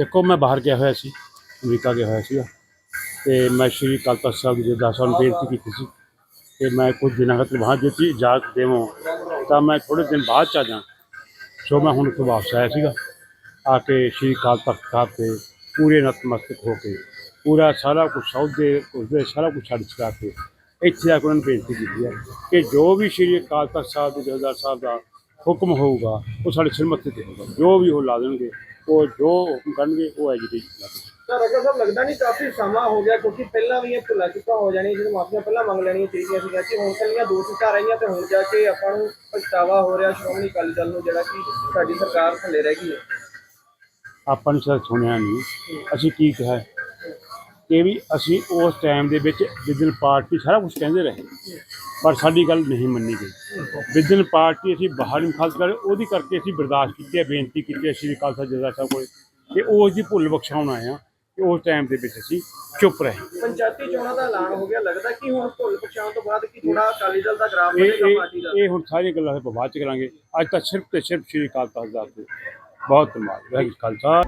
ਦੇਖੋ, ਮੈਂ ਬਾਹਰ ਗਿਆ ਹੋਇਆ ਸੀ, ਅਮਰੀਕਾ ਗਿਆ ਹੋਇਆ ਸੀਗਾ, ਤੇ ਮੈਂ ਸ਼੍ਰੀ ਅਕਾਲ ਤਖਤ ਸਾਹਿਬ ਜੀ ਦੇ ਦਾਸਾਂ ਨੂੰ ਬੇਨਤੀ ਕੀਤੀ ਸੀ ਕਿ ਮੈਂ ਕੁਝ ਦਿਨਾਂ ਖਾਤਰ ਵਹਾਂ ਜੇ ਇਜਾਜ਼ਤ ਦੇਵੋ, ਤਾਂ ਮੈਂ ਥੋੜੇ ਦਿਨ ਬਾਅਦ ਚ ਆ ਜਾ ਸੋ ਮੈਂ ਹੁਣ ਉੱਥੋਂ ਵਾਪਸ ਆਇਆ ਸੀਗਾ, ਆ ਕੇ ਸ਼੍ਰੀ ਅਕਾਲ ਤਖਤ ਸਾਹਿਬ ਤੇ ਪੂਰੇ ਨਤਮਸਤਕ ਹੋ ਕੇ, ਪੂਰਾ ਸਾਰਾ ਕੁਝ ਸੌਦੇ, ਉਸਦੇ ਸਾਰਾ ਕੁਝ ਛੱਡ ਛਡਾ ਕੇ, ਇੱਥੇ ਆ ਕੇ ਉਹਨਾਂ ਨੂੰ ਬੇਨਤੀ ਕੀਤੀ ਹੈ ਕਿ ਜੋ ਵੀ ਸ਼੍ਰੀ ਅਕਾਲ ਤਖਤ ਸਾਹਿਬ ਦੇ ਜਥੇਦਾਰ ਸਾਹਿਬ ਦਾ ਹੁਕਮ ਹੋਊਗਾ ਉਹ ਸਾਡੇ ਸਿਰ ਮੱਥੇ ਤੇ ਹੋਊਗਾ। ਜੋ ਵੀ ਉਹ ਲਾ ਦੇਣਗੇ ਉਹ ਜੋ ਹੁਕਮ ਕਰਨਗੇ ਉਹ ਐਜੀਟੇਟ ਕਰਾਂਗੇ ਤਾਂ ਰਗਾ ਸਾਹਿਬ ਲੱਗਦਾ ਨਹੀਂ ਕਾਫੀ ਸਮਾਂ ਹੋ ਗਿਆ ਕਿਉਂਕਿ ਪਹਿਲਾਂ ਵੀ ਇਹ ਭੁੱਲਾ ਚੁੱਕਾ ਹੋ ਜਾਣੀ ਜਦੋਂ ਮਾਫੀਆਂ ਪਹਿਲਾਂ ਮੰਗ ਲੈਣੀਆਂ ਚਾਹੀਦੀਆਂ ਸੀਗੀਆਂ ਕਿ ਹੁਣ ਕੱਲੀਆਂ ਦੋ ਸੀਟਾਂ ਰਹੀਆਂ ਤੇ ਹੁਣ ਜਾ ਕੇ ਆਪਾਂ ਨੂੰ ਪਛਤਾਵਾ ਹੋ ਰਿਹਾ ਸ਼੍ਰੋਮਣੀ ਅਕਾਲੀ ਦਲ ਨੂੰ ਜਿਹੜਾ ਕਿ ਸਾਡੀ ਸਰਕਾਰ ਥੱਲੇ ਰਹਿ ਗਈ ਹੈ। ਆਪਾਂ ਨੇ ਸ਼ਾਇਦ ਸੁਣਿਆ ਨਹੀਂ। ਅਸੀਂ ਕੀ ਕਿਹਾ ਹੈ? ਕਿ ਵੀ ਅਸੀਂ ਉਸ ਟਾਈਮ ਦੇ ਵਿੱਚ ਜਿੱਦਣ ਪਾਰਟੀ ਸਾਰਾ ਕੁਝ ਕਹਿੰਦੇ ਰਹੇ ਪਰ ਸਾਡੀ ਗੱਲ ਨਹੀਂ ਮੰਨੀ ਗਈ। ਜਿੱਦਣ ਪਾਰਟੀ ਅਸੀਂ ਬਾਹਰ ਮੁਖਾਲਫਤ ਕਰ ਉਹਦੀ ਕਰਕੇ ਅਸੀਂ ਬਰਦਾਸ਼ਤ ਕੀਤੀ ਹੈ ਬੇਨਤੀ ਕੀਤੀ ਹੈ ਸ਼੍ਰੀ ਤਖਤ ਜਥੇਦਾਰ ਸਾਹਿਬ ਕੋਲ ਕਿ ਉਸ ਦੀ ਭੁੱਲ ਬਖਸ਼ਾਉਣ ਹਾਂ ਕਿ ਉਸ ਟਾਈਮ ਦੇ ਵਿੱਚ ਅਸੀਂ ਚੁੱਪ ਰਹੇ। ਪੰਚਾਇਤੀ ਚੋਣਾਂ ਦਾ ਐਲਾਨ ਹੋ ਗਿਆ ਲੱਗਦਾ ਕਿ ਹੁਣ ਭੁੱਲ ਪਛਾਣ ਤੋਂ ਬਾਅਦ ਕਿ ਥੋੜਾ ਅਕਾਲੀ ਦਲ ਦਾ ਗ੍ਰਾਫ ਇਹ ਵਧੇਗਾ ਪਾਰਟੀ ਦਾ? ਇਹ ਇਹ ਹੁਣ ਸਾਰੀਆਂ ਗੱਲਾਂ ਆਪਾਂ ਬਾਅਦ ਚ ਕਰਾਂਗੇ। ਅੱਜ ਤਾਂ ਸਿਰਫ ਤੇ ਸਿਰਫ ਸ਼੍ਰੀ ਅਕਾਲ ਤਖਤ ਦਾ ਬਹੁਤ ਧੰਨਵਾਦ। ਵਾਹਿਗੁਰੂ ਖਾਲਸਾ।